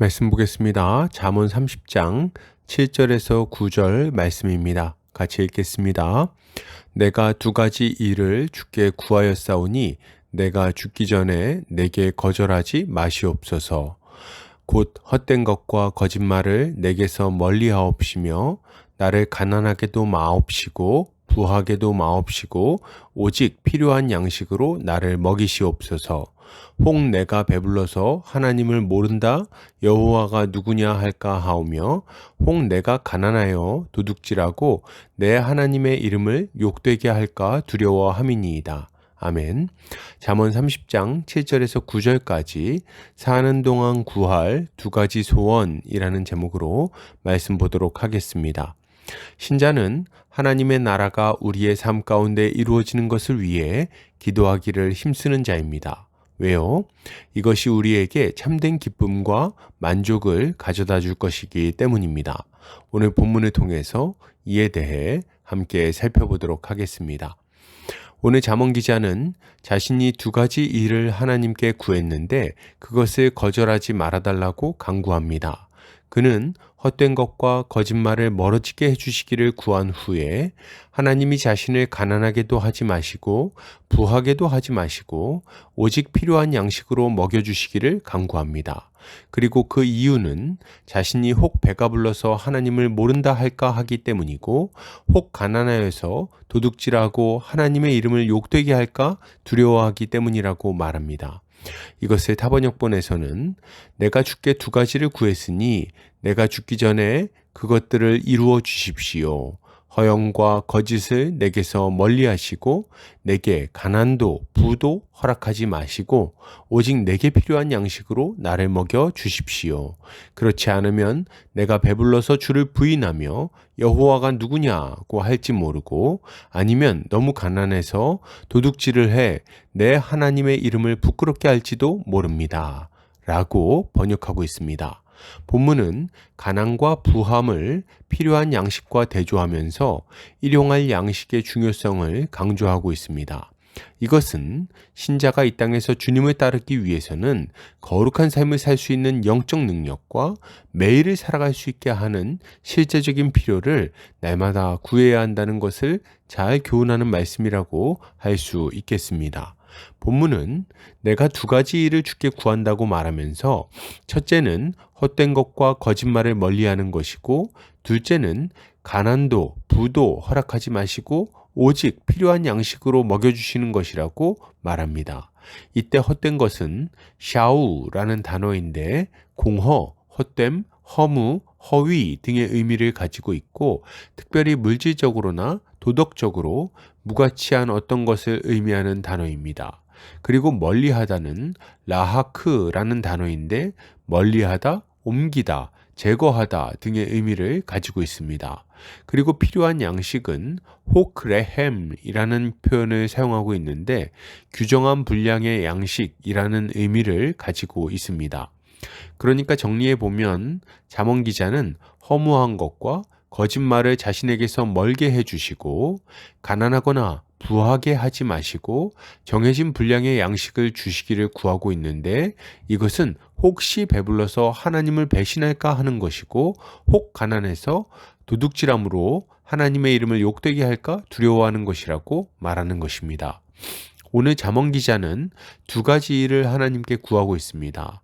말씀 보겠습니다. 잠언 30장 7절에서 9절 말씀입니다. 같이 읽겠습니다. 내가 두 가지 일을 주께 구하였사오니 내가 죽기 전에 내게 거절하지 마시옵소서. 곧 헛된 것과 거짓말을 내게서 멀리하옵시며 나를 가난하게도 마옵시고 부하게도 마옵시고 오직 필요한 양식으로 나를 먹이시옵소서. 혹 내가 배불러서 하나님을 모른다 여호와가 누구냐 할까 하오며 혹 내가 가난하여 도둑질하고 내 하나님의 이름을 욕되게 할까 두려워함이니이다. 아멘. 잠언 30장 7절에서 9절까지 사는 동안 구할 두 가지 소원이라는 제목으로 말씀 보도록 하겠습니다. 신자는 하나님의 나라가 우리의 삶 가운데 이루어지는 것을 위해 기도하기를 힘쓰는 자입니다. 왜요? 이것이 우리에게 참된 기쁨과 만족을 가져다 줄 것이기 때문입니다. 오늘 본문을 통해서 이에 대해 함께 살펴보도록 하겠습니다. 오늘 자언 기자는 자신이 두 가지 일을 하나님께 구했는데 그것을 거절하지 말아달라고 강구합니다. 그는 헛된 것과 거짓말을 멀어지게 해주시기를 구한 후에 하나님이 자신을 가난하게도 하지 마시고 부하게도 하지 마시고 오직 필요한 양식으로 먹여주시기를 강구합니다. 그리고 그 이유는 자신이 혹 배가 불러서 하나님을 모른다 할까 하기 때문이고 혹 가난하여서 도둑질하고 하나님의 이름을 욕되게 할까 두려워하기 때문이라고 말합니다. 이것을 타번역본에서는 내가 죽게 두 가지를 구했으니 내가 죽기 전에 그것들을 이루어 주십시오. 허영과 거짓을 내게서 멀리 하시고 내게 가난도 부도 허락하지 마시고 오직 내게 필요한 양식으로 나를 먹여 주십시오. 그렇지 않으면 내가 배불러서 주를 부인하며 여호와가 누구냐고 할지 모르고 아니면 너무 가난해서 도둑질을 해 내 하나님의 이름을 부끄럽게 할지도 모릅니다. 라고 번역하고 있습니다. 본문은 가난과 부함을 필요한 양식과 대조하면서 일용할 양식의 중요성을 강조하고 있습니다. 이것은 신자가 이 땅에서 주님을 따르기 위해서는 거룩한 삶을 살 수 있는 영적 능력과 매일을 살아갈 수 있게 하는 실제적인 필요를 날마다 구해야 한다는 것을 잘 교훈하는 말씀이라고 할 수 있겠습니다. 본문은 내가 두 가지 일을 주께 구한다고 말하면서 첫째는 헛된 것과 거짓말을 멀리하는 것이고 둘째는 가난도 부도 허락하지 마시고 오직 필요한 양식으로 먹여주시는 것이라고 말합니다. 이때 헛된 것은 샤우라는 단어인데 공허, 헛됨, 허무, 허위 등의 의미를 가지고 있고 특별히 물질적으로나 도덕적으로 무가치한 어떤 것을 의미하는 단어입니다. 그리고 멀리하다는 라하크라는 단어인데 멀리하다, 옮기다, 제거하다 등의 의미를 가지고 있습니다. 그리고 필요한 양식은 호크레햄이라는 표현을 사용하고 있는데 규정한 분량의 양식이라는 의미를 가지고 있습니다. 그러니까 정리해 보면 자언 기자는 허무한 것과 거짓말을 자신에게서 멀게 해주시고 가난하거나 부하게 하지 마시고 정해진 분량의 양식을 주시기를 구하고 있는데 이것은 혹시 배불러서 하나님을 배신할까 하는 것이고 혹 가난해서 도둑질함으로 하나님의 이름을 욕되게 할까 두려워하는 것이라고 말하는 것입니다. 오늘 자언 기자는 두 가지 일을 하나님께 구하고 있습니다.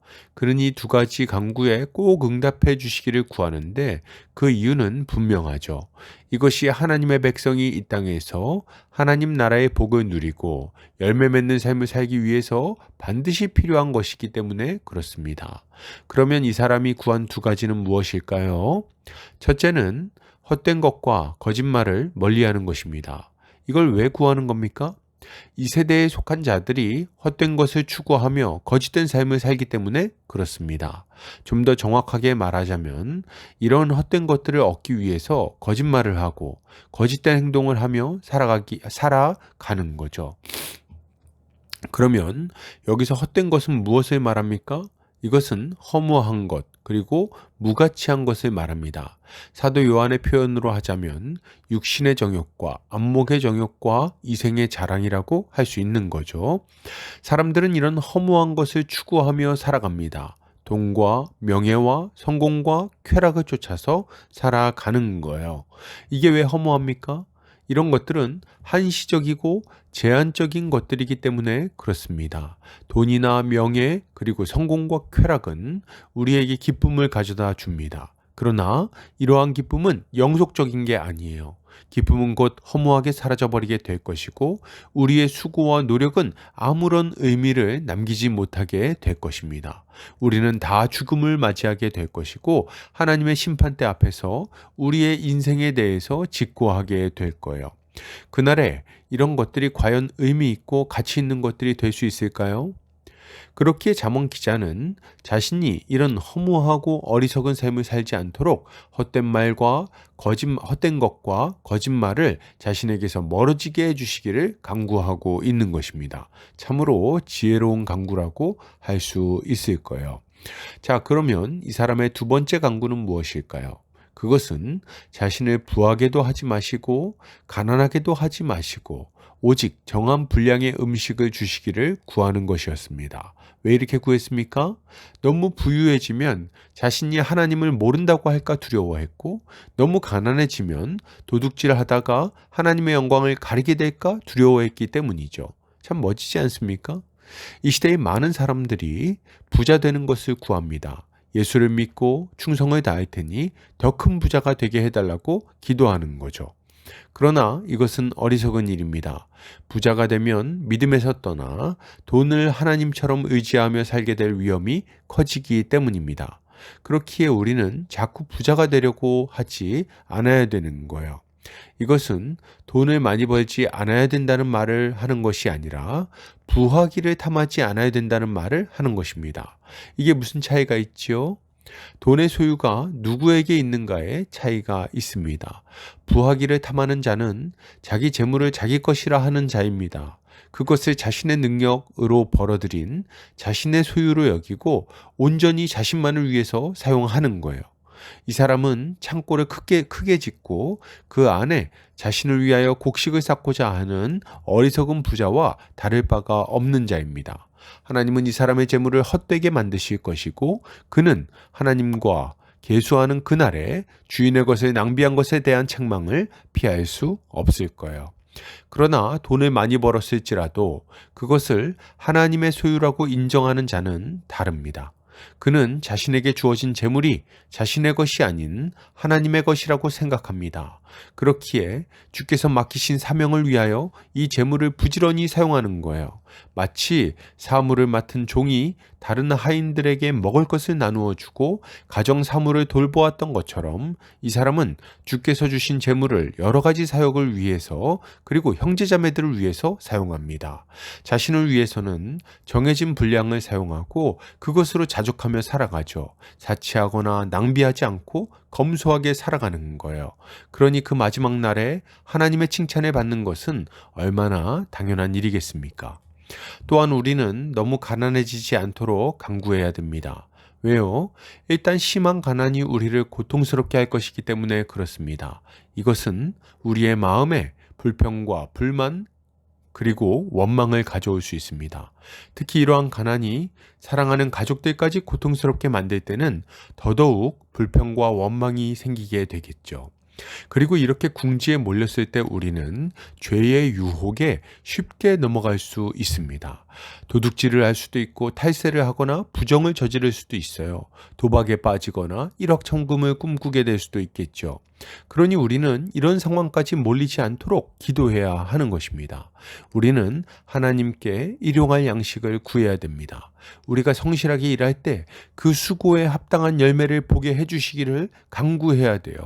이두 가지 강구에 꼭 응답해 주시기를 구하는데 그 이유는 분명하죠. 이것이 하나님의 백성이 이 땅에서 하나님 나라의 복을 누리고 열매 맺는 삶을 살기 위해서 반드시 필요한 것이기 때문에 그렇습니다. 그러면 이 사람이 구한 두 가지는 무엇일까요? 첫째는 헛된 것과 거짓말을 멀리하는 것입니다. 이걸 왜 구하는 겁니까? 이 세대에 속한 자들이 헛된 것을 추구하며 거짓된 삶을 살기 때문에 그렇습니다. 좀 더 정확하게 말하자면 이런 헛된 것들을 얻기 위해서 거짓말을 하고 거짓된 행동을 하며 살아가기 살아가는 거죠. 그러면 여기서 헛된 것은 무엇을 말합니까? 이것은 허무한 것, 그리고 무가치한 것을 말합니다. 사도 요한의 표현으로 하자면 육신의 정욕과 안목의 정욕과 이생의 자랑이라고 할 수 있는 거죠. 사람들은 이런 허무한 것을 추구하며 살아갑니다. 돈과 명예와 성공과 쾌락을 쫓아서 살아가는 거예요. 이게 왜 허무합니까? 이런 것들은 한시적이고 제한적인 것들이기 때문에 그렇습니다. 돈이나 명예 그리고 성공과 쾌락은 우리에게 기쁨을 가져다 줍니다. 그러나 이러한 기쁨은 영속적인 게 아니에요. 기쁨은 곧 허무하게 사라져버리게 될 것이고 우리의 수고와 노력은 아무런 의미를 남기지 못하게 될 것입니다. 우리는 다 죽음을 맞이하게 될 것이고 하나님의 심판대 앞에서 우리의 인생에 대해서 직고하게 될 거예요. 그날에 이런 것들이 과연 의미 있고 가치 있는 것들이 될 수 있을까요? 그렇기에 잠언 기자는 자신이 이런 허무하고 어리석은 삶을 살지 않도록 헛된 말과 거짓 헛된 것과 거짓말을 자신에게서 멀어지게 해주시기를 강구하고 있는 것입니다. 참으로 지혜로운 강구라고 할 수 있을 거예요. 자, 그러면 이 사람의 두 번째 강구는 무엇일까요? 그것은 자신을 부하게도 하지 마시고 가난하게도 하지 마시고 오직 정한 분량의 음식을 주시기를 구하는 것이었습니다. 왜 이렇게 구했습니까? 너무 부유해지면 자신이 하나님을 모른다고 할까 두려워했고 너무 가난해지면 도둑질 하다가 하나님의 영광을 가리게 될까 두려워했기 때문이죠. 참 멋지지 않습니까? 이 시대의 많은 사람들이 부자 되는 것을 구합니다. 예수를 믿고 충성을 다할 테니 더 큰 부자가 되게 해달라고 기도하는 거죠. 그러나 이것은 어리석은 일입니다. 부자가 되면 믿음에서 떠나 돈을 하나님처럼 의지하며 살게 될 위험이 커지기 때문입니다. 그렇기에 우리는 자꾸 부자가 되려고 하지 않아야 되는 거예요. 이것은 돈을 많이 벌지 않아야 된다는 말을 하는 것이 아니라 부하기를 탐하지 않아야 된다는 말을 하는 것입니다. 이게 무슨 차이가 있지요? 돈의 소유가 누구에게 있는가에 차이가 있습니다. 부하기를 탐하는 자는 자기 재물을 자기 것이라 하는 자입니다. 그것을 자신의 능력으로 벌어들인 자신의 소유로 여기고 온전히 자신만을 위해서 사용하는 거예요. 이 사람은 창고를 크게 크게 짓고 그 안에 자신을 위하여 곡식을 쌓고자 하는 어리석은 부자와 다를 바가 없는 자입니다. 하나님은 이 사람의 재물을 헛되게 만드실 것이고 그는 하나님과 계수하는 그날에 주인의 것을 낭비한 것에 대한 책망을 피할 수 없을 거예요. 그러나 돈을 많이 벌었을지라도 그것을 하나님의 소유라고 인정하는 자는 다릅니다. 그는 자신에게 주어진 재물이 자신의 것이 아닌 하나님의 것이라고 생각합니다. 그렇기에 주께서 맡기신 사명을 위하여 이 재물을 부지런히 사용하는 거예요. 마치 사물을 맡은 종이 다른 하인들에게 먹을 것을 나누어 주고 가정 사물을 돌보았던 것처럼 이 사람은 주께서 주신 재물을 여러 가지 사역을 위해서 그리고 형제자매들을 위해서 사용합니다. 자신을 위해서는 정해진 분량을 사용하고 그것으로 자족 하며 살아가죠. 사치하거나 낭비하지 않고 검소하게 살아가는 거예요. 그러니 그 마지막 날에 하나님의 칭찬을 받는 것은 얼마나 당연한 일이겠습니까? 또한 우리는 너무 가난해지지 않도록 강구해야 됩니다. 왜요? 일단 심한 가난이 우리를 고통스럽게 할 것이기 때문에 그렇습니다. 이것은 우리의 마음에 불평과 불만, 그리고 원망을 가져올 수 있습니다. 특히 이러한 가난이 사랑하는 가족들까지 고통스럽게 만들 때는 더더욱 불평과 원망이 생기게 되겠죠. 그리고 이렇게 궁지에 몰렸을 때 우리는 죄의 유혹에 쉽게 넘어갈 수 있습니다. 도둑질을 할 수도 있고 탈세를 하거나 부정을 저지를 수도 있어요. 도박에 빠지거나 일확천금을 꿈꾸게 될 수도 있겠죠. 그러니 우리는 이런 상황까지 몰리지 않도록 기도해야 하는 것입니다. 우리는 하나님께 일용할 양식을 구해야 됩니다. 우리가 성실하게 일할 때 그 수고에 합당한 열매를 보게 해주시기를 강구해야 돼요.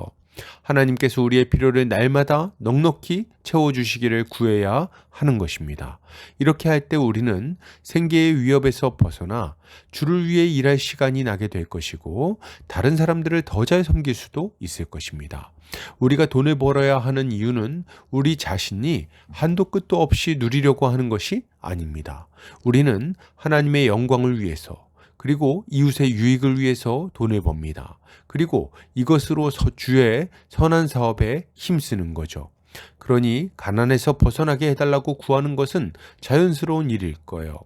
하나님께서 우리의 필요를 날마다 넉넉히 채워주시기를 구해야 하는 것입니다. 이렇게 할 때 우리는 생계의 위협에서 벗어나 주를 위해 일할 시간이 나게 될 것이고 다른 사람들을 더 잘 섬길 수도 있을 것입니다. 우리가 돈을 벌어야 하는 이유는 우리 자신이 한도 끝도 없이 누리려고 하는 것이 아닙니다. 우리는 하나님의 영광을 위해서 그리고 이웃의 유익을 위해서 돈을 법니다. 그리고 이것으로 주의 선한 사업에 힘쓰는 거죠. 그러니 가난에서 벗어나게 해달라고 구하는 것은 자연스러운 일일 거예요.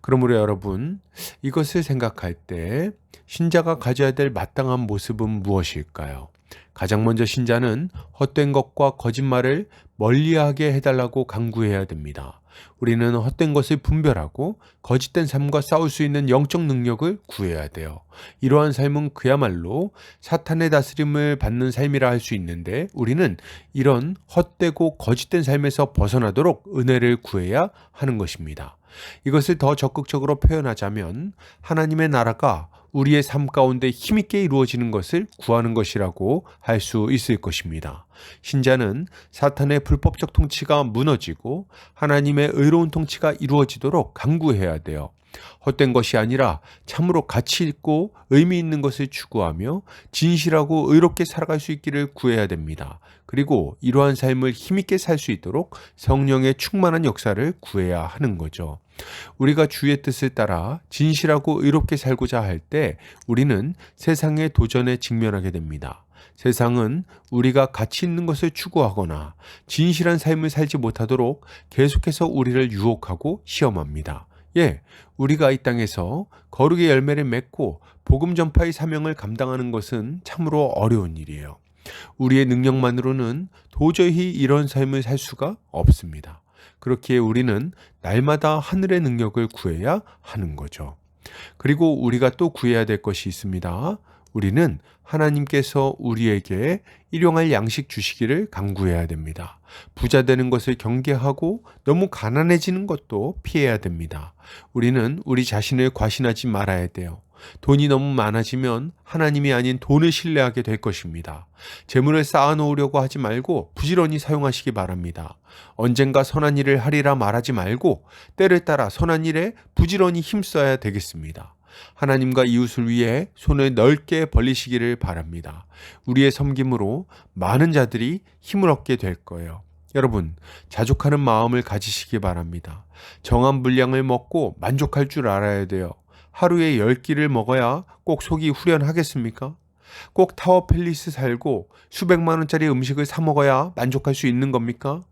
그러므로 여러분, 이것을 생각할 때 신자가 가져야 될 마땅한 모습은 무엇일까요? 가장 먼저 신자는 헛된 것과 거짓말을 멀리하게 해달라고 강구해야 됩니다. 우리는 헛된 것을 분별하고 거짓된 삶과 싸울 수 있는 영적 능력을 구해야 돼요. 이러한 삶은 그야말로 사탄의 다스림을 받는 삶이라 할 수 있는데 우리는 이런 헛되고 거짓된 삶에서 벗어나도록 은혜를 구해야 하는 것입니다. 이것을 더 적극적으로 표현하자면 하나님의 나라가 우리의 삶 가운데 힘있게 이루어지는 것을 구하는 것이라고 할 수 있을 것입니다. 신자는 사탄의 불법적 통치가 무너지고 하나님의 의로운 통치가 이루어지도록 강구해야 돼요. 헛된 것이 아니라 참으로 가치 있고 의미 있는 것을 추구하며 진실하고 의롭게 살아갈 수 있기를 구해야 됩니다. 그리고 이러한 삶을 힘있게 살 수 있도록 성령의 충만한 역사를 구해야 하는 거죠. 우리가 주의 뜻을 따라 진실하고 의롭게 살고자 할 때 우리는 세상의 도전에 직면하게 됩니다. 세상은 우리가 가치 있는 것을 추구하거나 진실한 삶을 살지 못하도록 계속해서 우리를 유혹하고 시험합니다. 예, 우리가 이 땅에서 거룩의 열매를 맺고 복음 전파의 사명을 감당하는 것은 참으로 어려운 일이에요. 우리의 능력만으로는 도저히 이런 삶을 살 수가 없습니다. 그렇기에 우리는 날마다 하늘의 능력을 구해야 하는 거죠. 그리고 우리가 또 구해야 될 것이 있습니다. 우리는 하나님께서 우리에게 일용할 양식 주시기를 강구해야 됩니다. 부자 되는 것을 경계하고 너무 가난해지는 것도 피해야 됩니다. 우리는 우리 자신을 과신하지 말아야 돼요. 돈이 너무 많아지면 하나님이 아닌 돈을 신뢰하게 될 것입니다. 재물을 쌓아놓으려고 하지 말고 부지런히 사용하시기 바랍니다. 언젠가 선한 일을 하리라 말하지 말고 때를 따라 선한 일에 부지런히 힘써야 되겠습니다. 하나님과 이웃을 위해 손을 넓게 벌리시기를 바랍니다. 우리의 섬김으로 많은 자들이 힘을 얻게 될 거예요. 여러분, 자족하는 마음을 가지시기 바랍니다. 정한 분량을 먹고 만족할 줄 알아야 돼요. 하루에 10끼를 먹어야 꼭 속이 후련하겠습니까? 꼭 타워 팰리스 살고 수백만 원짜리 음식을 사 먹어야 만족할 수 있는 겁니까?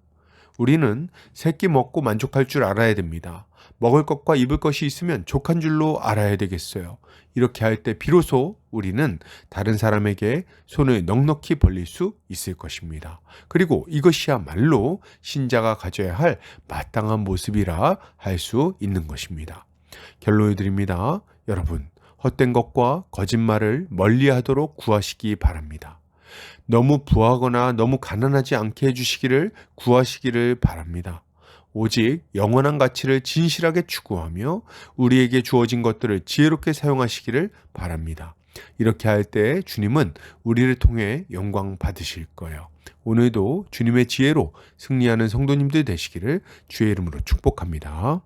우리는 새끼 먹고 만족할 줄 알아야 됩니다. 먹을 것과 입을 것이 있으면 족한 줄로 알아야 되겠어요. 이렇게 할 때 비로소 우리는 다른 사람에게 손을 넉넉히 벌릴 수 있을 것입니다. 그리고 이것이야말로 신자가 가져야 할 마땅한 모습이라 할 수 있는 것입니다. 결론을 드립니다. 여러분, 헛된 것과 거짓말을 멀리 하도록 구하시기 바랍니다. 너무 부하거나 너무 가난하지 않게 해주시기를 구하시기를 바랍니다. 오직 영원한 가치를 진실하게 추구하며 우리에게 주어진 것들을 지혜롭게 사용하시기를 바랍니다. 이렇게 할 때 주님은 우리를 통해 영광 받으실 거예요. 오늘도 주님의 지혜로 승리하는 성도님들 되시기를 주의 이름으로 축복합니다.